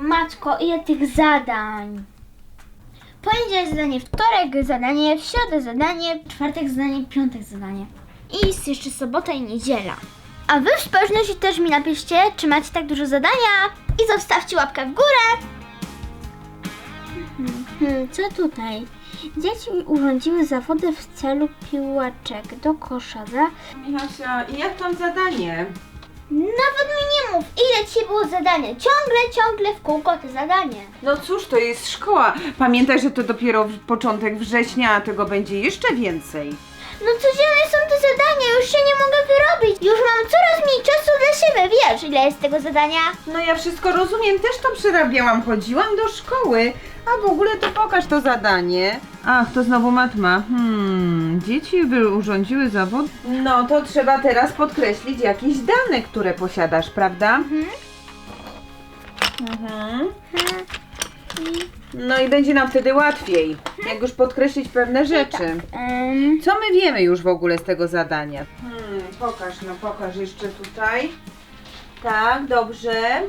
Matko, ile tych zadań. Poniedziałek zadanie, wtorek zadanie, w środę zadanie, czwartek zadanie, piątek zadanie. I jest jeszcze sobota i niedziela. A wy w społeczności też mi napiszcie, czy macie tak dużo zadania i zostawcie łapkę w górę. Hmm, co tutaj? Dzieci urządziły zawody w celu piłaczek do kosza za... Michasia, jak tam zadanie? Nawet mi nie mów, ile ci było zadanie. Ciągle, ciągle w kółko te zadanie. No cóż, to jest szkoła. Pamiętaj, że to dopiero w- początek września, a tego będzie jeszcze więcej. No codziennie są te zadania, już się nie mogę wyrobić. Już mam coraz mniej czasu dla siebie, wiesz ile jest tego zadania? No ja wszystko rozumiem, też to przerabiałam, chodziłam do szkoły. A w ogóle to pokaż to zadanie. Ach, to znowu matma. Hmm, dzieci by urządziły zawód. No to trzeba teraz podkreślić jakieś dane, które posiadasz, prawda? Mhm. No i będzie nam wtedy łatwiej, jak już podkreślić pewne rzeczy. Um, Co my wiemy już w ogóle z tego zadania? Hmm, pokaż, no pokaż jeszcze tutaj. Tak, dobrze.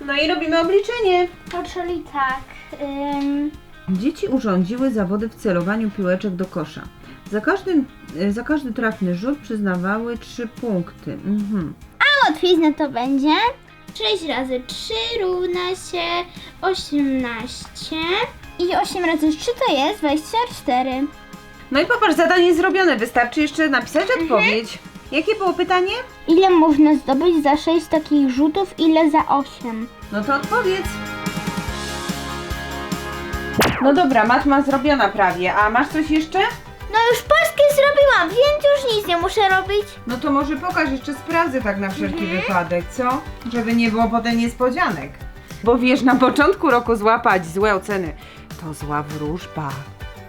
No i robimy obliczenie. to czyli tak. Um, Dzieci urządziły zawody w celowaniu piłeczek do kosza. Za, każdym, e, za każdy trafny rzut przyznawały 3 punkty. Mhm. a łatwizna to będzie 6 razy 3 równa się 18 i 8 razy 3 to jest 24. No i popatrz, zadanie zrobione. Wystarczy jeszcze napisać odpowiedź. Jakie było pytanie? Ile można zdobyć za 6 takich rzutów, ile za 8? No to odpowiedz. No dobra, matma zrobiona prawie. A masz coś jeszcze? No już polskie zrobiłam, więc już nic nie muszę robić. No to może pokaż, jeszcze sprawdzę tak na wszelki wypadek, co? Żeby nie było potem niespodzianek. Bo wiesz, na początku roku złapać złe oceny to zła wróżba.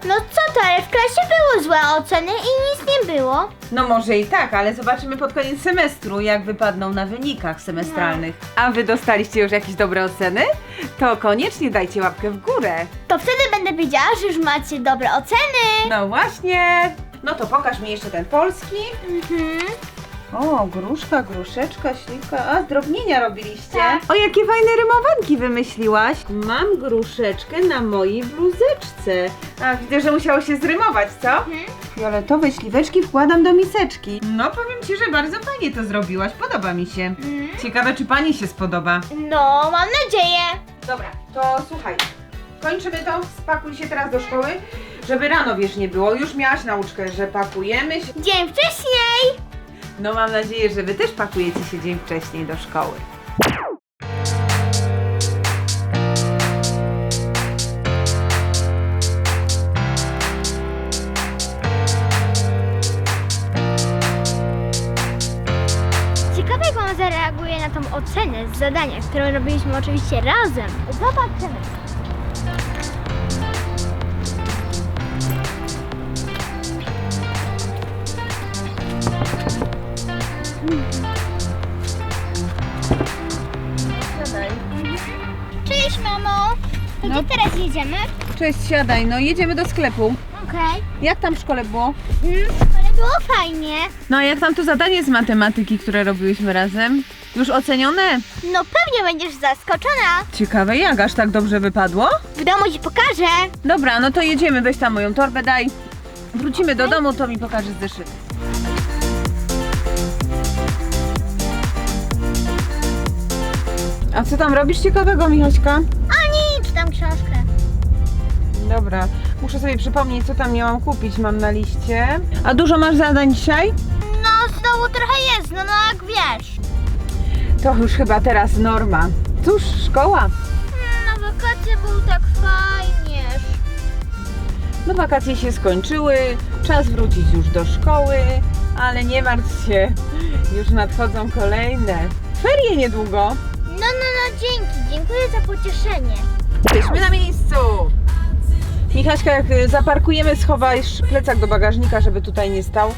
No co to, ale w klasie były złe oceny i nic nie było. No może i tak, ale zobaczymy pod koniec semestru, jak wypadną na wynikach semestralnych. A wy dostaliście już jakieś dobre oceny? To koniecznie dajcie łapkę w górę. To wtedy będę wiedziała, że już macie dobre oceny. No właśnie. No to pokaż mi jeszcze ten polski. Mhm. O, gruszka, gruszeczka, śliwka. A, zdrobnienia robiliście. Tak. O, jakie fajne rymowanki wymyśliłaś. Mam gruszeczkę na mojej bluzeczce. A, widzę, że musiało się zrymować, co? Fioletowe śliweczki wkładam do miseczki. No, powiem ci, że bardzo fajnie to zrobiłaś. Podoba mi się. Ciekawe, czy pani się spodoba. No, mam nadzieję. Dobra, to słuchaj. Kończymy to, spakuj się teraz do szkoły, żeby rano, wiesz, nie było. Już miałaś nauczkę, że pakujemy się. Dzień wcześniej. No mam nadzieję, że wy też pakujecie się dzień wcześniej do szkoły. Tą ocenę z zadania, którą robiliśmy oczywiście razem. Zobaczymy. Cześć mamo. To No. Gdzie teraz jedziemy? Cześć, siadaj, no jedziemy do sklepu. Okej. Jak tam w szkole było? Mm, ale było fajnie. No a jak tam to zadanie z matematyki, które robiłyśmy razem? Już ocenione? No pewnie będziesz zaskoczona. Ciekawe jak, aż tak dobrze wypadło? W domu ci pokażę. Dobra, no to jedziemy, weź tam moją torbę, daj. Wrócimy do domu, to mi pokażesz zeszyt. A co tam robisz ciekawego, Michaśka? A nie, czytam książkę. Dobra, muszę sobie przypomnieć, co tam miałam kupić, mam na liście. A dużo masz zadań dzisiaj? No znowu trochę jest, no, no jak wiesz. To już chyba teraz norma. Cóż, szkoła. Na wakacje był tak fajnie. No wakacje się skończyły, czas wrócić już do szkoły, ale nie martw się, już nadchodzą kolejne. Ferie niedługo. No, no, no, dzięki, dziękuję za pocieszenie. Jesteśmy na miejscu. Michaśka, jak y, zaparkujemy, schowajsz plecak do bagażnika, żeby tutaj nie stał,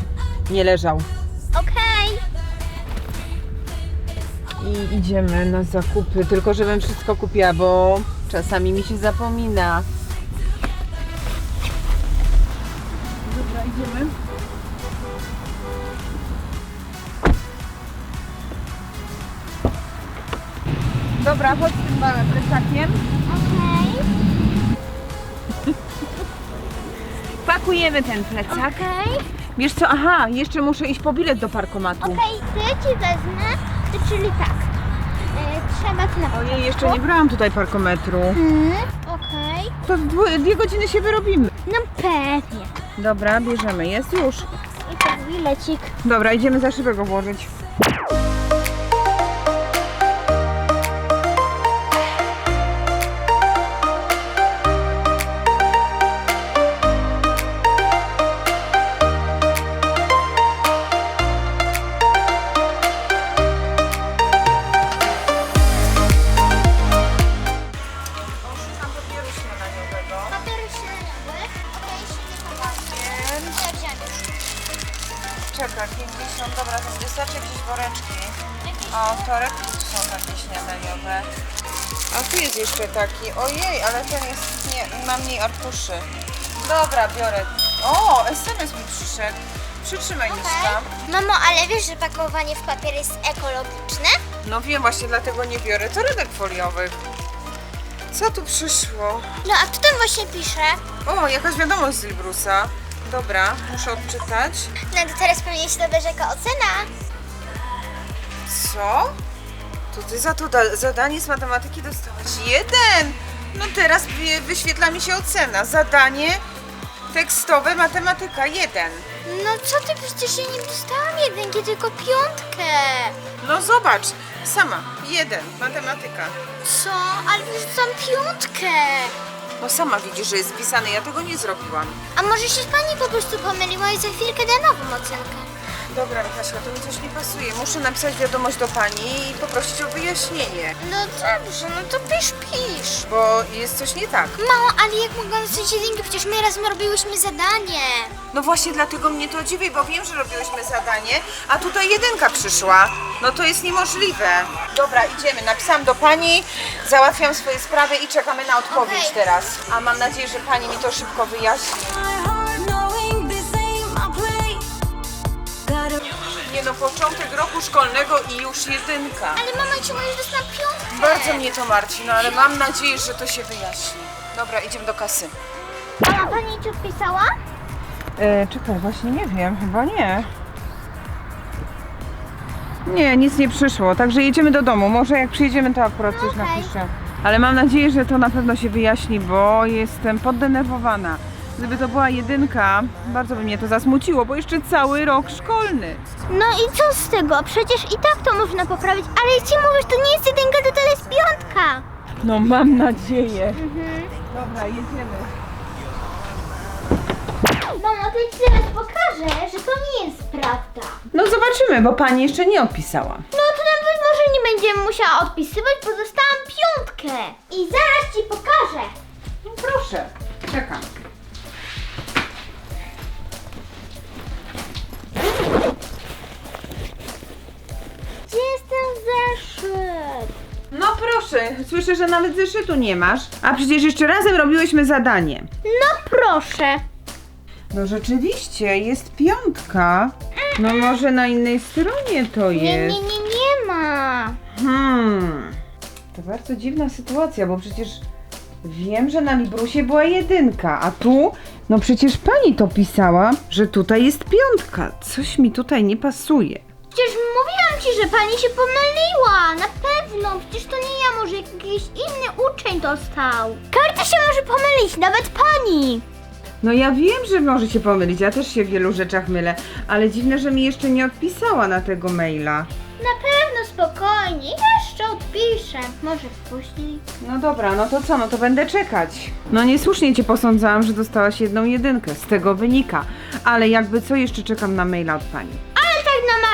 nie leżał. I idziemy na zakupy, tylko żebym wszystko kupiła, bo czasami mi się zapomina. Dobra, idziemy. Dobra, chodź z tym ba- plecakiem. Okej. Pakujemy ten plecak. Okej. Wiesz co, aha, jeszcze muszę iść po bilet do parkomatu. Okej, to ja ci wezmę, czyli tak. E, trzeba tu na Ojej, jeszcze nie brałam tutaj parkometru. Mhm. Okej. To w dwu- dwie godziny się wyrobimy. No pewnie. Dobra, bierzemy, jest już. I to bilecik. Dobra, idziemy za szybę go włożyć. Czekaj, 50, dobra, to wystarczy jakieś woreczki. O, torebki tu są takie śniadaniowe. A tu jest jeszcze taki, ojej, ale ten jest, nie, ma mniej arkuszy. Dobra, biorę. O, SMS mi przyszedł. Przytrzymaj Miszka. Mamo, ale wiesz, że pakowanie w papier jest ekologiczne? No wiem, właśnie dlatego nie biorę torebek foliowych. Co tu przyszło? No, a kto tam właśnie pisze? O, jakaś wiadomość z Ilbrusa. Dobra, muszę odczytać. No to teraz pewnie się dowiesz jaka ocena. Co? To ty za to da- zadanie z matematyki dostałaś jeden! No teraz wy- wyświetla mi się ocena. Zadanie tekstowe matematyka jeden. No co ty, przecież ja nie dostałam jedynki, tylko piątkę. No zobacz, sama, jeden, matematyka. Co? Ale dostałam piątkę. No sama widzisz, że jest wpisane, ja tego nie zrobiłam. A może się pani po prostu pomyliła i za chwilkę da nową ocenkę? Dobra, Michaśka, to mi coś nie pasuje. Muszę napisać wiadomość do pani i poprosić o wyjaśnienie, No dobrze, no to pisz, pisz. bo jest coś nie tak. Mamo, ale jak mogłam dostać jedynkę? Przecież my razem robiłyśmy zadanie. No właśnie dlatego mnie to dziwi, bo wiem, że robiłyśmy zadanie, a tutaj jedynka przyszła. No to jest niemożliwe. Dobra, idziemy. Napisałam do pani, załatwiam swoje sprawy i czekamy na odpowiedź Okej. teraz. A mam nadzieję, że pani mi to szybko wyjaśni. No, początek roku szkolnego i już jedynka. Ale mama ciągle już dostałam piątkę. Bardzo mnie to martwi, no ale mam nadzieję, że to się wyjaśni. Dobra, idziemy do kasy. Mama, pani ci odpisała? E, czekaj, właśnie nie wiem, chyba nie. Nie, nic nie przyszło, także jedziemy do domu. Może jak przyjedziemy, to akurat coś Okej. napiszę. Ale mam nadzieję, że to na pewno się wyjaśni, bo jestem poddenerwowana. Gdyby to była jedynka, bardzo by mnie to zasmuciło, bo jeszcze cały rok szkolny. No i co z tego? Przecież i tak to można poprawić, ale ci mówisz, to nie jest jedynka, to to jest piątka. No mam nadzieję. Dobra, jedziemy. Mamo, to ci teraz pokażę, że to nie jest prawda. No zobaczymy, bo pani jeszcze nie odpisała. No to nawet może nie będziemy musiała odpisywać, bo dostałam piątkę. I zaraz ci pokażę. No proszę, czekam. Proszę, słyszę, że nawet zeszytu nie masz. A przecież jeszcze razem robiłyśmy zadanie. No proszę. No rzeczywiście, jest piątka. No może na innej stronie to Nie, nie, jest. nie, nie ma. Hmm. To bardzo dziwna sytuacja, bo przecież wiem, że na Librusie była jedynka, a tu, no przecież pani to pisała, że tutaj jest piątka. Coś mi tutaj nie pasuje. Przecież mówiłam ci, że pani się pomyliła. Na pewno. Przecież to nie ja, może jakiś inny uczeń dostał. Każdy się może pomylić, nawet pani. No ja wiem, że może się pomylić, ja też się w wielu rzeczach mylę, ale dziwne, że mi jeszcze nie odpisała na tego maila. Na pewno spokojnie, jeszcze odpiszę. Może później. No dobra, no to co, no to będę czekać. No niesłusznie cię posądzałam, że dostałaś jedną jedynkę, z tego wynika. Ale jakby co, jeszcze czekam na maila od pani.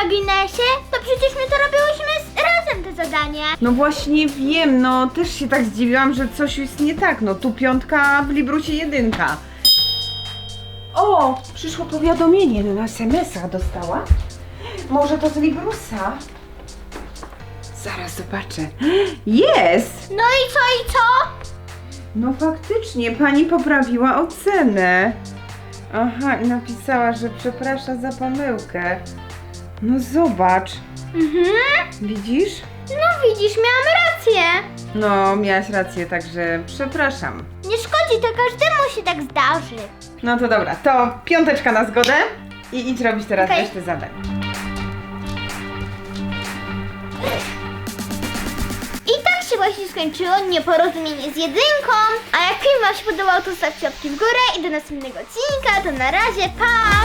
Marginesie, to przecież my to robiłyśmy z- razem te zadanie. No właśnie wiem, no też się tak zdziwiłam, że coś jest nie tak. No tu piątka, w Librusie jedynka. O, przyszło powiadomienie na SMS-a dostała. Może to z Librusa? Zaraz zobaczę. Jest! No i co, i co? No faktycznie, pani poprawiła ocenę. Aha, i napisała, że przeprasza za pomyłkę. No zobacz, Mhm. Widzisz? No widzisz, miałam rację. No, miałaś rację, także przepraszam. Nie szkodzi, to każdemu się tak zdarzy. No to dobra, to piąteczka na zgodę i idź robić teraz Okej. resztę zadań. I tak się właśnie skończyło nieporozumienie z jedynką. A jak film Wam się podobał, to stawcie łapki w górę i do następnego odcinka. To na razie, pa!